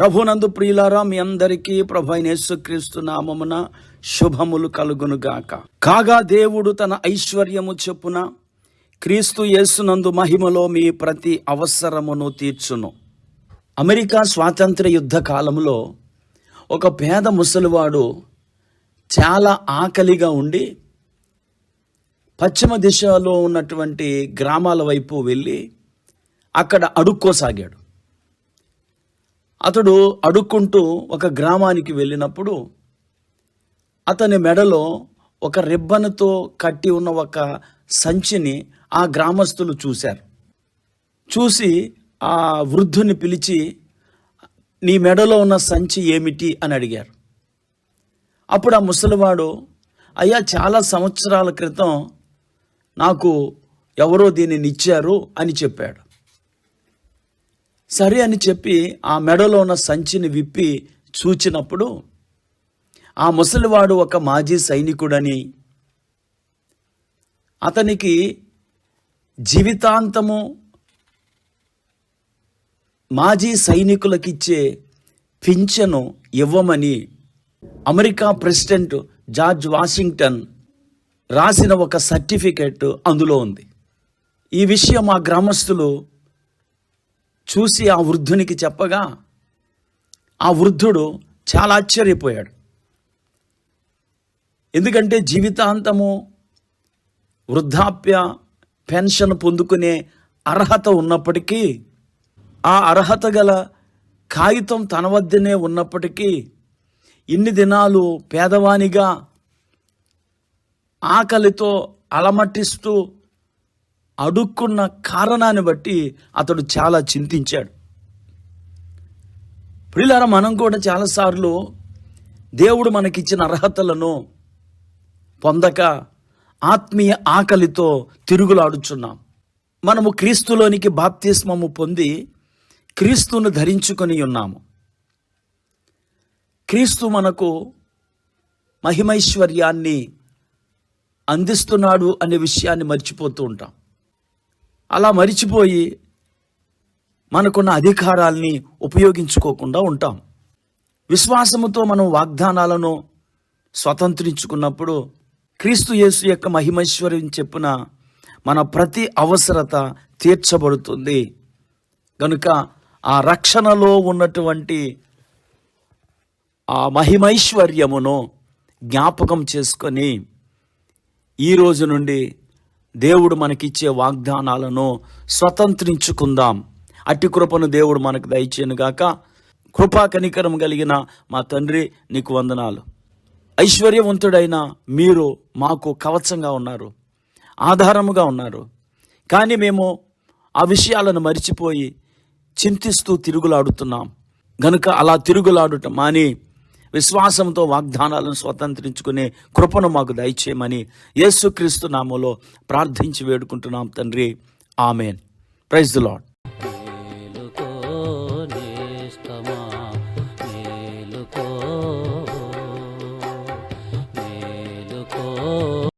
ప్రభునందు ప్రియులారా మీ అందరికీ ప్రభు అయిన యేసుక్రీస్తు నామమున శుభములు కలుగునుగాక. కాగా దేవుడు తన ఐశ్వర్యము చెప్పున క్రీస్తు యేసునందు మహిమలో మీ ప్రతి అవసరమును తీర్చును. అమెరికా స్వాతంత్ర యుద్ధ కాలంలో ఒక పేద ముసలివాడు చాలా ఆకలిగా ఉండి పశ్చిమ దిశలో ఉన్నటువంటి గ్రామాల వైపు వెళ్ళి అక్కడ అడుక్కోసాగాడు. అతడు అడుక్కుంటూ ఒక గ్రామానికి వెళ్ళినప్పుడు అతని మెడలో ఒక రిబ్బన్తో కట్టి ఉన్న ఒక సంచిని ఆ గ్రామస్తులు చూశారు. చూసి ఆ వృద్ధుని పిలిచి నీ మెడలో ఉన్న సంచి ఏమిటి? అని అడిగారు. అప్పుడు ఆ ముసలివాడు అయ్యా చాలా సంవత్సరాల క్రితం నాకు ఎవరో దీనిని ఇచ్చారు అని చెప్పాడు. సరే అని చెప్పి ఆ మెడలో ఉన్న సంచిని విప్పి చూచినప్పుడు ఆ ముసలివాడు ఒక మాజీ సైనికుడని అతనికి జీవితాంతము మాజీ సైనికులకిచ్చే పింఛను ఇవ్వమని అమెరికా ప్రెసిడెంట్ జార్జ్ వాషింగ్టన్ రాసిన ఒక సర్టిఫికెట్ అందులో ఉంది. ఈ విషయం ఆ గ్రామస్తులు చూసి ఆ వృద్ధునికి చెప్పగా ఆ వృద్ధుడు చాలా ఆశ్చర్యపోయాడు. ఎందుకంటే జీవితాంతము వృద్ధాప్య పెన్షన్ పొందుకునే అర్హత ఉన్నప్పటికీ ఆ అర్హత గల కాగితం తన వద్దనే ఉన్నప్పటికీ ఇన్ని దినాలు పేదవానిగా ఆకలితో అలమటిస్తూ అడుక్కున్న కారణాన్ని బట్టి అతడు చాలా చింతించాడు. ప్రియులారా మనం కూడా చాలాసార్లు దేవుడు మనకిచ్చిన అర్హతలను పొందక ఆత్మీయ ఆకలితో తిరుగులాడుచున్నాం. మనము క్రీస్తులోనికి బాప్తిస్మము పొంది క్రీస్తును ధరించుకొని ఉన్నాము. క్రీస్తు మనకు మహిమైశ్వర్యాన్ని అందిస్తున్నాడు అనే విషయాన్ని మర్చిపోతూ ఉంటాం. అలా మరిచిపోయి మనకున్న అధికారాల్ని ఉపయోగించుకోకుండా ఉంటాం. విశ్వాసముతో మనం వాగ్దానాలను స్వతంత్రించుకున్నప్పుడు క్రీస్తు యేసు యొక్క మహిమైశ్వర్యం చెప్పిన మన ప్రతి అవసరత తీర్చబడుతుంది. కనుక ఆ రక్షణలో ఉన్నటువంటి ఆ మహిమైశ్వర్యమును జ్ఞాపకం చేసుకొని ఈ రోజు నుండి దేవుడు మనకిచ్చే వాగ్దానాలను స్వతంత్రించుకుందాం. అట్టి కృపను దేవుడు మనకు దయచేయనుగాక కృపా కనికరం కలిగిన మా తండ్రి నీకు వందనాలు. ఐశ్వర్యవంతుడైన మీరు మాకు కవచంగా ఉన్నారు. ఆధారముగా ఉన్నారు. కానీ మేము ఆ విషయాలను మరిచిపోయి చింతిస్తూ తిరుగులాడుతున్నాం. గనుక అలా తిరుగులాడుట మాని విశ్వాసంతో వాగ్దానాలను స్వతంత్రించుకునే కృపను మాకు దయచేయమని యేసుక్రీస్తు నామలో ప్రార్థించి వేడుకుంటున్నాం తండ్రి. ఆమెన్. Praise the lord